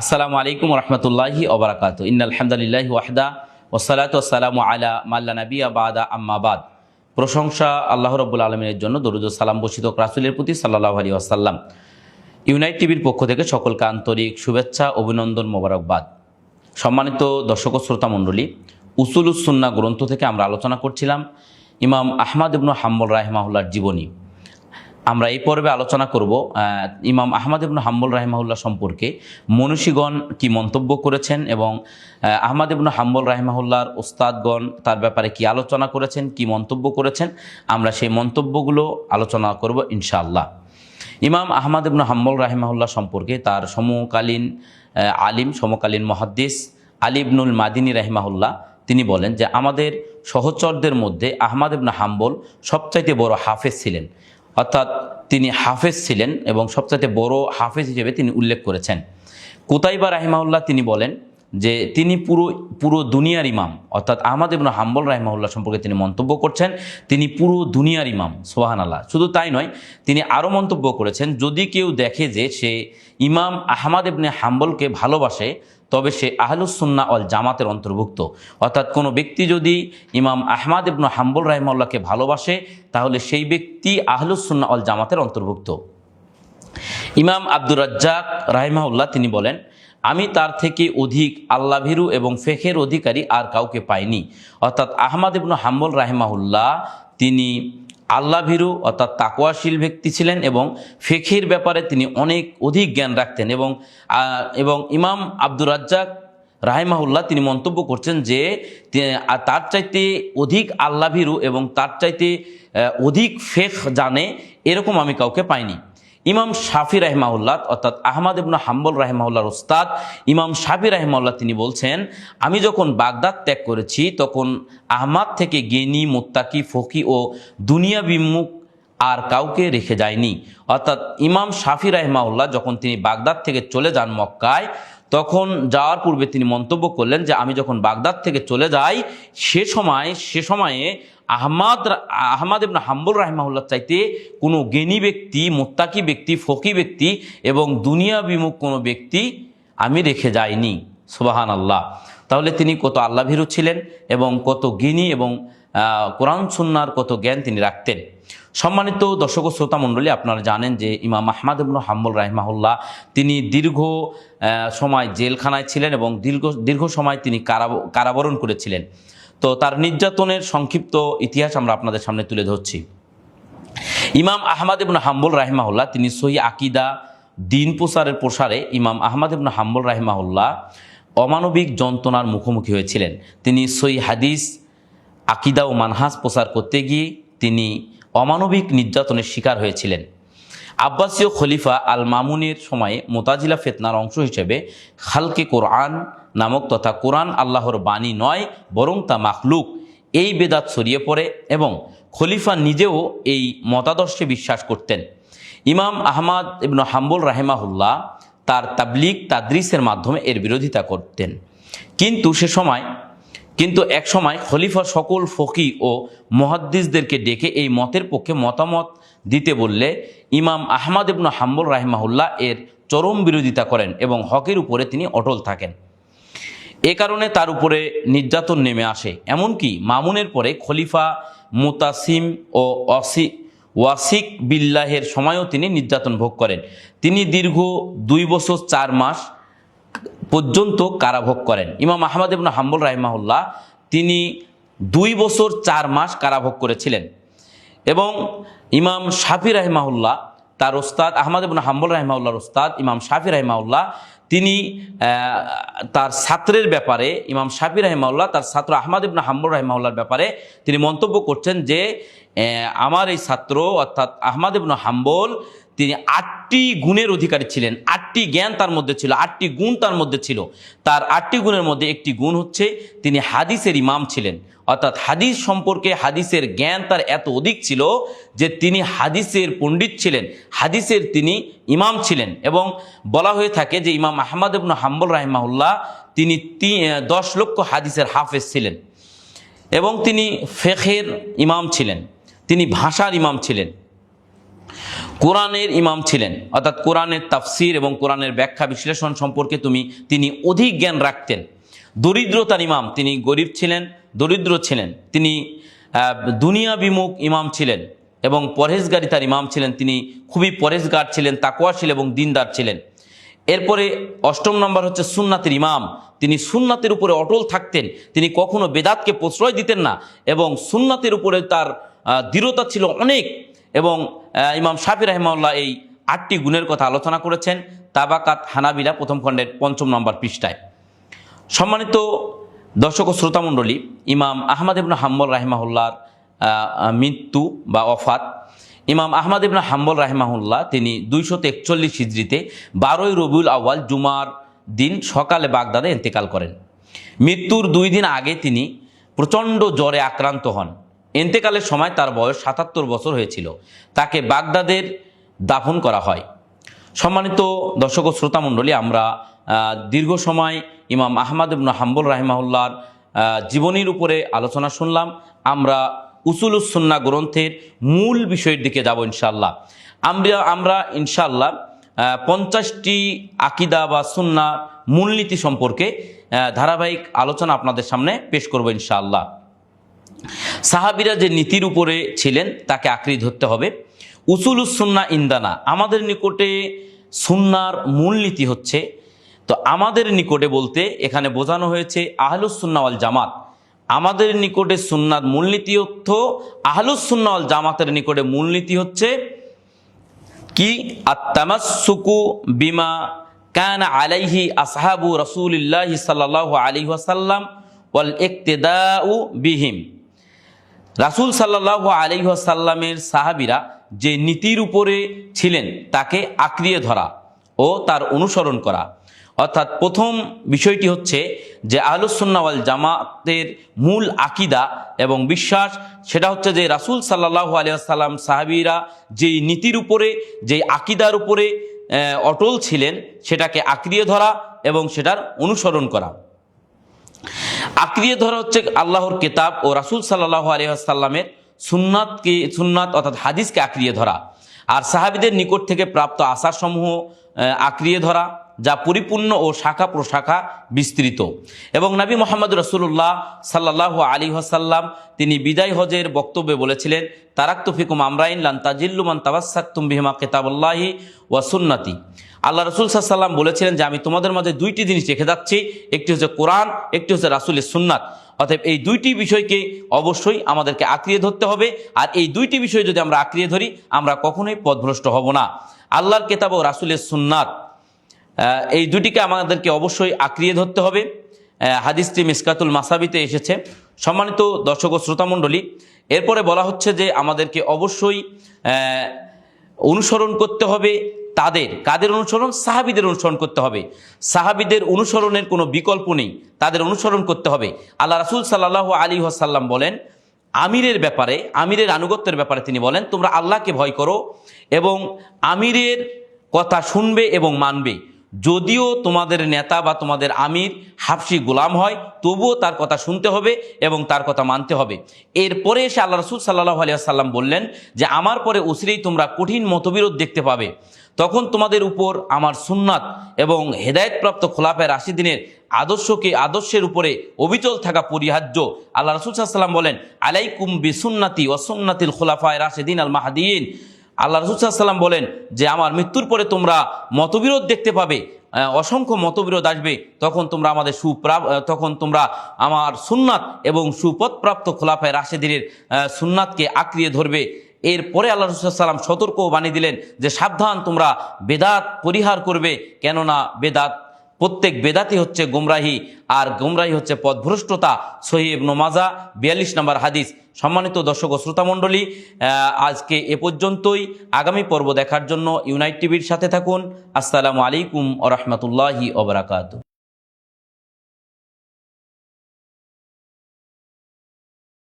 আসসালামু আলাইকুম রহমতুল্লাহি ওবরাকাত ইন্নালহামদুলিল্লাহ ওয়াহদা ওসালাত ওসালামু আলা মাল্লা নবী আবাদা আম্মাবাদ প্রশংসা আল্লাহ রব্বুল আলমিনের জন্য, দরুদ সালাম বসিত রাসুলের প্রতি সাল্লাহ আলী আসাল্লাম ইউনাইট টিভির পক্ষ থেকে সকলকে আন্তরিক শুভেচ্ছা, অভিনন্দন, মোবারকবাদ। সম্মানিত দর্শক শ্রোতা মণ্ডলী উসুলুসুন্না গ্রন্থ থেকে আমরা আলোচনা করছিলাম ইমাম আহমাদ ইবনু হাম্বল রাহমাহুল্লার জীবনী। আমরা এই পর্বে আলোচনা করব ইমাম আহমদ ইবনু হাম্বল রাহিমাহুল্লাহ সম্পর্কে। মনীষীগণ কি মন্তব্য করেছেন এবং আহ, আহমদ ইবনু হাম্বল রাহিমাহুল্লাহর ওস্তাদগণ তার ব্যাপারে কি আলোচনা করেছেন কি মন্তব্য করেছেন আমরা সেই মন্তব্যগুলো আলোচনা করব ইনশাআল্লাহ। ইমাম আহমদ ইবনু হাম্বল রাহিমাহুল্লাহ সম্পর্কে তার সমকালীন আলিম সমকালীন মহাদ্দিস আলী ইবনুল মাদিনী রাহিমাহুল্লাহ তিনি বলেন যে আমাদের সহচরদের মধ্যে আহমদ ইবনু হাম্বল সবচাইতে বড় হাফেজ ছিলেন। অর্থাৎ তিনি হাফেজ ছিলেন এবং সবচাইতে বড় হাফেজ হিসেবে তিনি উল্লেখ করেছেন। কুতাইবা রাহিমাউল্লাহ তিনি বলেন যে তিনি পুরো পুরো দুনিয়ার ইমাম। অর্থাৎ আহমদ ইবনু হাম্বল রাহিমাউল্লাহ সম্পর্কে তিনি মন্তব্য করছেন, তিনি পুরো দুনিয়ার ইমাম সোহান আল্লাহ শুধু তাই নয়, তিনি আরও মন্তব্য করেছেন, যদি কেউ দেখে যে সে ইমাম আহমদ ইবনে হাম্বলকে ভালোবাসে, তবে সে আহলুসুন্না অল জামাতের অন্তর্ভুক্ত। অর্থাৎ কোনো ব্যক্তি যদি ইমাম আহমাদ ইবনু হাম্বল রাহিমাল্লাহকে ভালোবাসে, তাহলে সেই ব্যক্তি আহলুসুন্না অল জামাতের অন্তর্ভুক্ত। ইমাম আব্দুর রাজ্জাক রাহিমাউল্লাহ তিনি বলেন আমি তার থেকে অধিক আল্লাভীরু এবং ফেখের অধিকারী আর কাউকে পাইনি। অর্থাৎ আহমদ ইবনু হাম্বল রাহিমাহুল্লাহ, তিনি আল্লাভীরু, অর্থাৎ তাকোয়াশীল ব্যক্তি ছিলেন এবং ফেখের ব্যাপারে তিনি অনেক অধিক জ্ঞান রাখতেন এবং এবং ইমাম আব্দুর রাজ্জাক রাহেমাহুল্লাহ তিনি মন্তব্য করছেন যে তার চাইতে অধিক আল্লাভীরু এবং তার চাইতে অধিক ফেখ জানে এরকম আমি কাউকে পাইনি। ইমাম শাফি রাহমাউল্লাহ অর্থাৎ আহমদ ইবনু হাম্বল রাহমাউল্লাহর ওস্তাদ ইমাম শাফি রাহমাউল্লাহ তিনি বলছেন, আমি যখন বাগদাদ ত্যাগ করেছি, তখন আহমাদ থেকে গেনি, মোত্তাকি, ফকি ও দুনিয়া বিমুখ আর কাউকে রেখে যায়নি। অর্থাৎ ইমাম শাফি রাহমাউল্লাহ যখন তিনি বাগদাদ থেকে চলে যান মক্কায় তখন যাওয়ার পূর্বে তিনি মন্তব্য করলেন যে, আমি যখন বাগদাদ থেকে চলে যাই, সে সময়, সে সময়ে আহমাদ আহমাদ ইবনে হাম্বুল রাহিমাহুল্লাহ চাইতে কোনো জ্ঞানী ব্যক্তি, মোত্তাকি ব্যক্তি, ফকি ব্যক্তি এবং দুনিয়া বিমুখ কোনো ব্যক্তি আমি রেখে যাইনি। সুবাহান আল্লাহ তাহলে তিনি কত আল্লাভীরু ছিলেন এবং কত জ্ঞানী এবং কোরআন, সুন্নার কত জ্ঞান তিনি রাখতেন। সম্মানিত দর্শক শ্রোতা মণ্ডলী, আপনারা জানেন যে ইমাম আহমাদ ইবনু হাম্বুল রাহিমাহুল্লাহ তিনি দীর্ঘ সময় জেলখানায় ছিলেন এবং দীর্ঘ দীর্ঘ সময় তিনি কারাব- কারাবরণ করেছিলেন। তো তার নির্যাতনের সংক্ষিপ্ত ইতিহাস আমরা আপনাদের সামনে তুলে ধরছি। ইমাম আহমদ ইবন হাম্বুল রাহিমাহুল্লাহ তিনি সহি আকিদা দিন প্রসারের প্রসারে ইমাম আহমদ ইবন হাম্বুল রাহিমাহুল্লাহ অমানবিক যন্ত্রণার মুখোমুখি হয়েছিলেন। তিনি সই হাদিস আকিদা ও মানহাস প্রসার করতে গিয়ে তিনি অমানবিক নির্যাতনের শিকার হয়েছিলেন। আব্বাসীয় খলিফা আল মামুনের সময়ে মোতাজিলা ফেতনার অংশ হিসেবে খালকে কোরআন নামক তথা কোরআন আল্লাহর বাণী নয়, বরং তা মাখলুক। এই বেদাত ছড়িয়ে পড়ে এবং খলিফা নিজেও এই মতাদর্শে বিশ্বাস করতেন। ইমাম আহমদ ইবন হাম্বুল রাহেমাহুল্লাহ তার তাবলিক তাদ্রিসের মাধ্যমে এর বিরোধিতা করতেন। কিন্তু সে সময় কিন্তু এক সময় খলিফা সকল ফকি ও মহাদ্দিসদেরকে ডেকে এই মতের পক্ষে মতামত দিতে বললে ইমাম আহমদ ইবনু হাম্বুল রাহিমাহুল্লাহ এর চরম বিরোধিতা করেন এবং হকের উপরে তিনি অটল থাকেন। এ কারণে তার উপরে নির্যাতন নেমে আসে। এমনকি মামুনের পরে খলিফা মুতাসিম ও অসি ওয়াসিক বিল্লাহের সময়ও তিনি নির্যাতন ভোগ করেন। তিনি দীর্ঘ দুই বছর চার মাস পর্যন্ত কারাভোগ করেন। ইমাম আহমদ ইবন হাম্বুল রাহিমাহুল্লাহ, তিনি দুই বছর চার মাস কারাভোগ করেছিলেন। এবং ইমাম শাফি রাহিমাহুল্লাহ, তার ওস্তাদ, আহমদ ইবন হাম্বুল রাহিমাউল্লাহর ওস্তাদ, ইমাম শাফি রাহিমাউল্লাহ তিনি তার ছাত্রের ব্যাপারে, ইমাম শাফি রাহিমাউল্লাহ তার ছাত্র আহমদ ইবন হাম্বুল রাহিমাউল্লাহর ব্যাপারে তিনি মন্তব্য করছেন যে আমার এই ছাত্র, অর্থাৎ আহমদ ইবন হাম্বল, তিনি আটটি গুণের অধিকারী ছিলেন। আটটি জ্ঞান তার মধ্যে ছিল, আটটি গুণ তার মধ্যে ছিল। তার আটটি গুণের মধ্যে একটি গুণ হচ্ছে, তিনি হাদিসের ইমাম ছিলেন। অর্থাৎ হাদিস সম্পর্কে হাদিসের জ্ঞান তার এত অধিক ছিল যে তিনি হাদিসের পণ্ডিত ছিলেন, হাদিসের তিনি ইমাম ছিলেন এবং বলা হয়ে থাকে যে ইমাম আহমদ ইবনু হাম্বুল রাহিমাহুল্লাহ তিনি দশ লক্ষ হাদিসের হাফেজ ছিলেন এবং তিনি ফেখের ইমাম ছিলেন। তিনি ভাষার ইমাম ছিলেন। কোরআনের ইমাম ছিলেন। অর্থাৎ কোরআনের তাফসির এবং কোরআনের ব্যাখ্যা বিশ্লেষণ সম্পর্কে তুমি, তিনি অধিক জ্ঞান রাখতেন। দরিদ্রতার ইমাম, তিনি গরিব ছিলেন, দরিদ্র ছিলেন। তিনি দুনিয়া বিমুখ ইমাম ছিলেন এবং পরহেজগারিতার ইমাম ছিলেন। তিনি খুবই পরহেজগার ছিলেন তাকুয়াশীল এবং দিনদার ছিলেন। এরপরে অষ্টম নম্বর হচ্ছে সুন্নাতের ইমাম। তিনি সুন্নাতের উপরে অটল থাকতেন। তিনি কখনো বেদাতকে প্রশ্রয় দিতেন না এবং সুন্নাতের উপরে তার দৃঢ়তা ছিল অনেক এবং ইমাম শাফি রহমাল্লাহ এই আটটি গুণের কথা আলোচনা করেছেন। তাবাকাত হানাবিলা প্রথম খণ্ডের পঞ্চম নম্বর পৃষ্ঠায়। সম্মানিত দর্শক ও শ্রোতামণ্ডলী ইমাম আহমদ ইবন হাম্বল রাহিমাহুল্লাহর আহ, মৃত্যু বা অফাত ইমাম আহমদ ইবন হাম্বল রাহিমাহুল্লাহ তিনি দুইশত একচল্লিশ হিজড়িতে বারোই রবিউল আউ্য়াল জুমার দিন সকালে বাগদাদে ইন্তেকাল করেন। মৃত্যুর দুই দিন আগে তিনি প্রচণ্ড জ্বরে আক্রান্ত হন। ইন্তেকালের সময় তার বয়স সাতাত্তর বছর হয়েছিল। তাকে বাগদাদের দাফন করা হয়। সম্মানিত দর্শক ও শ্রোতামণ্ডলী আমরা দীর্ঘ সময় ইমাম আহমদ ইবন হাম্বুল রাহিমাহুল্লাহর আহ, জীবনীর উপরে আলোচনা শুনলাম। আমরা উসুলুসুন্না গ্রন্থের মূল বিষয়ের দিকে যাব ইনশাল্লাহ আমরা আমরা ইনশাল্লাহ পঞ্চাশটি আকিদা বা সুন্না মূলনীতি সম্পর্কে ধারাবাহিক আলোচনা আপনাদের সামনে পেশ করব ইনশাআল্লাহ। সাহাবিরা যে নীতির উপরে ছিলেন, তাকে আঁকড়ে ধরতে হবে। উসুলুসুন্না ইন্দানা, আমাদের নিকটে সুন্নার মূলনীতি হচ্ছে, তো আমাদের নিকটে বলতে এখানে বোঝানো হয়েছে আহলুসুন্নাওয়াল জামাত। আমাদের নিকটে সুন্নার মূলনীতি অর্থ আহলুসুন্নাওয়াল জামাতের নিকটে মূলনীতি হচ্ছে কি? আত্মামাসুকু বিমা কান আলাইহি আসহাবু রসুলিল্লাহ সাল্লাহ আলী ওয়াসাল্লাম ওয়াল ইকতেদাউ বিহিম। রাসূল সাল্লাহ আলী ওয়াসাল্লামের সাহাবিরা যে নীতির উপরে ছিলেন, তাকে আঁকড়িয়ে ধরা ও তার অনুসরণ করা। অর্থাৎ প্রথম বিষয়টি হচ্ছে যে আহলুসুন্নাওয়াল জামাতের মূল আকিদা এবং বিশ্বাস, সেটা হচ্ছে যে রাসূল সাল্লাহ আলিয়াল্লাম সাহাবিরা যেই নীতির উপরে, যেই আকিদার উপরে অটল ছিলেন, সেটাকে আঁকড়িয়ে ধরা এবং সেটার অনুসরণ করা। আঁকড়িয়ে ধরা হচ্ছে আল্লাহর কেতাব ও রাসুল সাল্লাহ আলিয়াসাল্লামের সুন্নাতকে সুন্নাত অর্থাৎ হাদিসকে আঁকড়িয়ে ধরা। আর সাহাবিদের নিকট থেকে প্রাপ্ত আশাসমূহ আহ, আঁকড়িয়ে ধরা। যা পরিপূর্ণ ও শাখা প্রশাখা বিস্তৃত। এবং নবী মোহাম্মদ রসুল্লাহ সাল্লাহ আলী হাসাল্লাম তিনি বিদায় হজের বক্তব্যে বলেছিলেন তারাক্ত ফিকুম আমরাইন লান তাজিল্লুমান তাবাসাক্তুম বিহিমা কেতাবল্লাহি ওয়া সুন্নাতি। আল্লাহ রসুল সাল্লাম বলেছিলেন যে, আমি তোমাদের মাঝে দুইটি জিনিস রেখে যাচ্ছি, একটি হচ্ছে কোরআন, একটি হচ্ছে রাসুলের সুন্নাত। অতএব এই দুইটি বিষয়কে অবশ্যই আমাদেরকে আঁকড়িয়ে ধরতে হবে, আর এই দুইটি বিষয় যদি আমরা আঁকড়িয়ে ধরি, আমরা কখনোই পথভ্রষ্ট হব না। আল্লাহর কেতাব ও রাসুলের সুন্নাত। এই দুটিকে আমাদেরকে অবশ্যই আঁকড়িয়ে ধরতে হবে। আহ, হাদিসটি মিসকাতুল মাসাবিতে এসেছে। সম্মানিত দর্শক ও শ্রোতামণ্ডলী এরপরে বলা হচ্ছে যে আমাদেরকে অবশ্যই অনুসরণ করতে হবে তাদের। কাদের অনুসরণ? সাহাবিদের অনুসরণ করতে হবে। সাহাবিদের অনুসরণের কোনো বিকল্প নেই। তাদের অনুসরণ করতে হবে। আল্লাহ রাসুল সাল্লাহ আলী আসাল্লাম বলেন আমিরের ব্যাপারে আমিরের আনুগত্যের ব্যাপারে তিনি বলেন তোমরা আল্লাহকে ভয় করো এবং আমিরের কথা শুনবে এবং মানবে। যদিও তোমাদের নেতা বা তোমাদের আমির হাফসি গোলাম হয়, তবুও তার কথা শুনতে হবে এবং তার কথা মানতে হবে। এরপরে এসে আল্লাহ রসুল সাল্লাহ আলিয়া সাল্লাম বললেন যে, আমার পরে উসরেই তোমরা কঠিন মতবিরোধ দেখতে পাবে। তখন তোমাদের উপর আমার সুন্নাত এবং হেদায়তপ্রাপ্ত খোলাফের আশি দিনের আদর্শকে আদর্শের উপরে অবিচল থাকা পরিহার্য। আল্লাহ রসুল সাল্লাম বলেন, আলাইকুম বিসুন্নাতি ওসুন্নাতিল খোলাফায় রাশেদিন আল মাহাদিন আল্লাহ রসুলাম বলেন যে, আমার মৃত্যুর পরে তোমরা মতবিরোধ দেখতে পাবে অসংখ্য মতবিরোধ আসবে। তখন তোমরা আমাদের সুপ্রাপ তখন তোমরা আমার সুন্নাত এবং সুপথপ্রাপ্ত খোলাফায় রাশেদিনের সুন্নাতকে আঁকড়িয়ে ধরবে। এরপরে আল্লাহ রসুলাম সতর্ক বানিয়ে দিলেন যে, সাবধান, তোমরা বেদাত পরিহার করবে। কেননা বেদাত প্রত্যেক বেদাতি হচ্ছে গুমরাহি, আর গুমরাহি হচ্ছে পথভ্রষ্টতা। সহিব নোমাজা বিয়াল্লিশ নম্বর হাদিস। সম্মানিত দর্শক ও শ্রোতামণ্ডলী আজকে এ পর্যন্তই। আগামী পর্ব দেখার জন্য ইউনাইট টিভির সাথে থাকুন। আসসালামু আলাইকুম ও রহমতুল্লাহি ওবরাকাতু